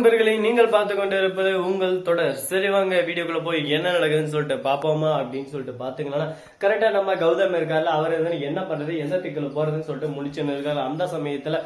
நண்பர்களை நீங்கள் பார்த்து கொண்டு இருப்பது உங்கள் தொடர். சரி வாங்க வீடியோக்குள்ள போய் என்ன நடக்குதுன்னு சொல்லிட்டு பாப்போமா அப்படின்னு சொல்லிட்டு பாத்தீங்கன்னா கரெக்டா நம்ம கௌதம் இருக்கார்ல அவர் என்ன பண்றது எந்த திக்குல போறதுன்னு சொல்லிட்டு முடிச்சுன்னு இருக்காரு அந்த சமயத்துல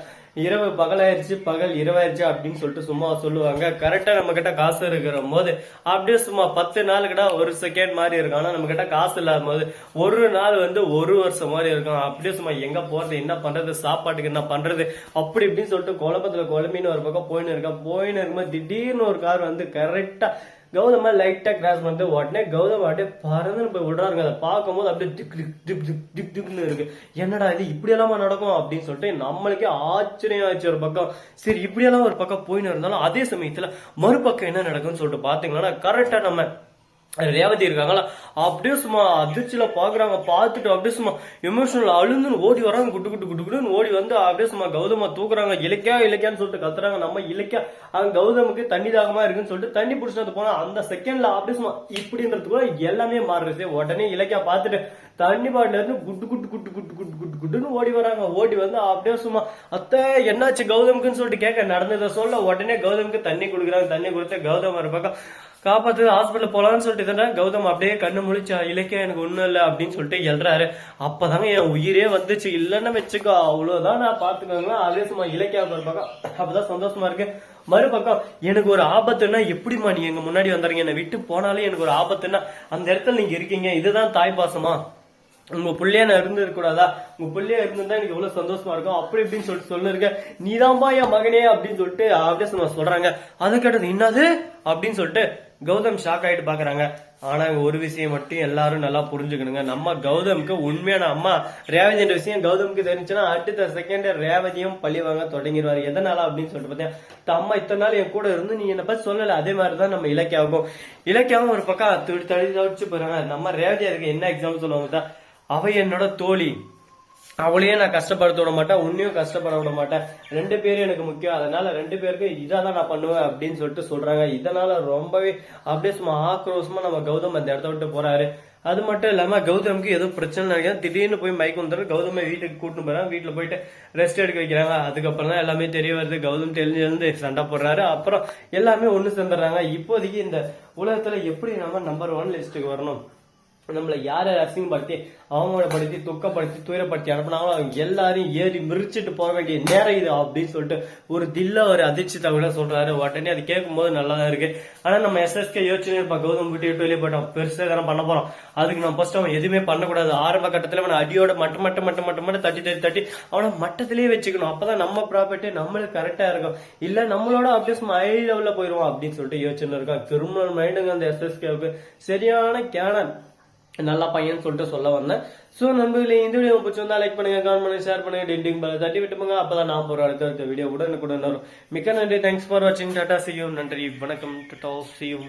இரவு பகலாயிருச்சு பகல் இரவாயிருச்சு அப்படின்னு சொல்லிட்டு சும்மா சொல்லுவாங்க. கரெக்டா நம்ம கிட்ட காசு இருக்கிற போது அப்படியே சும்மா பத்து நாள் கிட்ட ஒரு செகண்ட் மாதிரி இருக்கும். ஆனா நம்ம கிட்ட காசு இல்லாத போது ஒரு நாள் வந்து ஒரு வருஷம் மாதிரி இருக்கும். அப்படியே சும்மா எங்க போறது என்ன பண்றது சாப்பாட்டுக்கு என்ன பண்றது அப்படி இப்படின்னு சொல்லிட்டு குழப்பத்துல குழம்பின்னு ஒரு பக்கம் போயின்னு இருக்கா போயின்னு இருக்கும்போது திடீர்னு ஒரு கார் வந்து கரெக்டா கௌதமா லைட்டா கிராஸ் பண்ணிட்டு உடனே கௌதம் அப்படியே பறந்து போய் விடுறாருங்க. அதை பார்க்கும்போது அப்படியே திக் திக் திப் திப் திப் திப்னு இருக்கு. என்னடா இது இப்படி எல்லாமா நடக்கும் அப்படின்னு சொல்லிட்டு நம்மளுக்கே ஆச்சரியம் ஆச்சு ஒரு பக்கம். சரி இப்படி எல்லாம் ஒரு பக்கம் போயின்னு இருந்தாலும் அதே சமயத்துல மறுபக்கம் என்ன நடக்கும்னு சொல்லிட்டு பாத்தீங்கன்னா கரெக்டா நம்ம ரேவதி இருக்காங்களா? அப்படியே சும்மா அதிர்ச்சியில பாக்குறாங்க. பார்த்துட்டு அப்படியே சும்மா எமோஷனல் அழுந்துன்னு ஓடி வராங்க குட்டு குட்டு குட்டு குட்டுன்னு ஓடி வந்து அப்படியே சும்மா கௌதமா தூக்குறாங்க. இலக்கியா இலக்கியான்னு சொல்லிட்டு கத்துறாங்க. நம்ம இலக்கியா அங்க கௌதமுக்கு தண்ணி தாகமா இருக்குன்னு சொல்லிட்டு தண்ணி பிடிச்சிட்டு போனா அந்த செகண்ட்ல அப்படியே சும்மா இப்படின்றதுக்குள்ள எல்லாமே மாறுறது உடனே இலக்கியா பார்த்துட்டு தண்ணி பாட்டில இருந்து குட்டு குட்டு குட்டு துடுன்னு ஓடி வராங்க. ஓடி வந்து அப்படியே சும்மா அத்தை என்னாச்சு கௌதமுக்குன்னு சொல்லிட்டு கேட்க நடந்ததை சொல்ல உடனே கௌதமுக்கு தண்ணி கொடுக்குறாங்க. தண்ணி கொடுத்து கௌதம் ஒரு பக்கம் காப்பாத்து ஹாஸ்பிட்டல் போலான்னு சொல்லிட்டு தானே கௌதம் அப்படியே கண்ணு முழிச்சா இலக்கியம் எனக்கு ஒண்ணும் இல்லை அப்படின்னு சொல்லிட்டு எழுறாரு அப்பதாங்க என் உயிரே வந்துச்சு. இல்லைன்னா வச்சுக்கோ அவ்வளவுதான் நான் பாத்துக்கோங்களேன் அதே சும்மா இலக்கியம் ஒரு பக்கம். அப்பதான் சந்தோஷமா இருக்கு. மறுபக்கம் எனக்கு ஒரு ஆபத்துன்னா எப்படிம்மா நீ எங்க முன்னாடி வந்துறீங்க? என்னை விட்டு போனாலே எனக்கு ஒரு ஆபத்துன்னா அந்த இடத்துல நீங்க இருக்கீங்க. இதுதான் தாய் பாசமா? உங்க பிள்ளையா நான் இருந்திருக்கூடாதா உங்க பிள்ளையா இருந்திருந்தா எனக்கு எவ்வளவு சந்தோஷமா இருக்கும் அப்படி இப்படின்னு சொல்லிட்டு சொல்லிருக்க நீதான்பா என் மகனே அப்படின்னு சொல்லிட்டு அப்படியே சொல்றாங்க அதை கேட்டது என்னது அப்படின்னு சொல்லிட்டு கௌதம் ஷாக் ஆயிட்டு பாக்குறாங்க ஆனா ஒரு விஷயம் மட்டும் எல்லாரும் நல்லா புரிஞ்சுக்கணுங்க நம்ம கௌதமுக்கு உண்மையான அம்மா ரேவதின்ற விஷயம் கௌதமுக்கு தெரிஞ்சுன்னா அடுத்த செகண்ட் ரேவதியும் பழி வாங்க தொடங்கிடுவாரு எதனால அப்படின்னு சொல்லிட்டு பார்த்தேன் அம்மா இத்தனை நாள் என் கூட இருந்து நீ என்ன பத்தி சொல்லல அதே மாதிரிதான் நம்ம இலக்கியாவுக்கும் இலக்கியாவும் ஒரு பக்கம் துடி தடி தடிச்சு போறாங்க நம்ம ரேவதி அதுக்கு என்ன எக்ஸாம்பிள் சொல்லுவாங்க தான் அவ என்னோட தோழி. அவளையே நான் கஷ்டப்படுத்த விட மாட்டேன் உன்னையும் கஷ்டப்பட விட மாட்டேன். ரெண்டு பேரும் எனக்கு முக்கியம். அதனால ரெண்டு பேருக்கு இதான் நான் பண்ணுவேன் அப்படின்னு சொல்லிட்டு சொல்றாங்க. இதனால ரொம்பவே அப்படியே சும்மா ஆக்ரோஷமா நம்ம கௌதம் அந்த இடத்த விட்டு போறாரு. அது மட்டும் இல்லாம கௌதமுக்கு ஏதோ பிரச்சனை நினைக்கிறேன் திடீர்னு போய் மைக் வந்துடும் கௌதமை வீட்டுக்கு கூட்டிட்டு போறாங்க வீட்டுல போயிட்டு ரெஸ்ட் எடுக்க வைக்கிறாங்க. அதுக்கப்புறம் தான் எல்லாமே தெரிய வருது. கௌதம் தெரிஞ்சிருந்து சண்டை போடுறாரு. அப்புறம் எல்லாமே ஒண்ணு சேர்ந்துடுறாங்க. இப்போதைக்கு இந்த உலகத்துல எப்படி நம்ம நம்பர் ஒன் லிஸ்ட்டுக்கு வரணும்? நம்மளை யாரை அசிங்கப்படுத்தி அவமானப்படுத்தி துக்கப்படுத்தி துயரப்படுத்தி அனுப்புனாங்களோ அவங்க எல்லாரையும் ஏறி மிரிச்சிட்டு போக வேண்டிய நேரம் இது அப்படின்னு சொல்லிட்டு ஒரு தில்ல ஒரு அதிர்ச்சி தகவல சொல்றாரு. உடனே அது கேட்கும் போது நல்லா தான் இருக்கு. ஆனா நம்ம எஸ்எஸ்கே யோசனை இருப்பா கௌதம் விட்டு விட்டு வெளியே போயிட்டோம். பெருசாக தானே பண்ண போறோம். அதுக்கு நம்ம ஃபர்ஸ்ட் அவன் எதுவுமே பண்ணக்கூடாது. ஆரம்ப கட்டத்தில் அவனை அடியோட மட்டும் மட்டும் மட்டும் மட்டும் மட்டும் தட்டி தட்டி தட்டி அவனை மட்டத்திலேயே வச்சுக்கணும். அப்பதான் நம்ம ப்ராப்பர்ட்டி நம்மளுக்கு கரெக்டா இருக்கும். இல்ல நம்மளோட அப்படியே ஹை லெவலில் போயிடுவோம் அப்படின்னு சொல்லிட்டு யோசனை இருக்கான். கிரிமினல் மைண்டுங்க அந்த எஸ்எஸ்கேவுக்கு சரியான கேனன் நல்ல பையன் சொல்லிட்டு சொல்ல வந்தேன். ஸோ நண்பர்களே இந்த வீடியோ பிடிச்சிருந்தா லைக் பண்ணுங்க கமெண்ட் பண்ணுங்க ஷேர் பண்ணுங்க டெண்டிங் பல தட்டி அப்போ அப்பதான் நான் போற அடுத்த அடுத்த வீடியோ கூட எனக்கு கூட வரும். மிக்க நன்றி. தேங்க்ஸ் ஃபார் வாட்சிங் டாடா சியூ நன்றி. வணக்கம். டாடா சியூ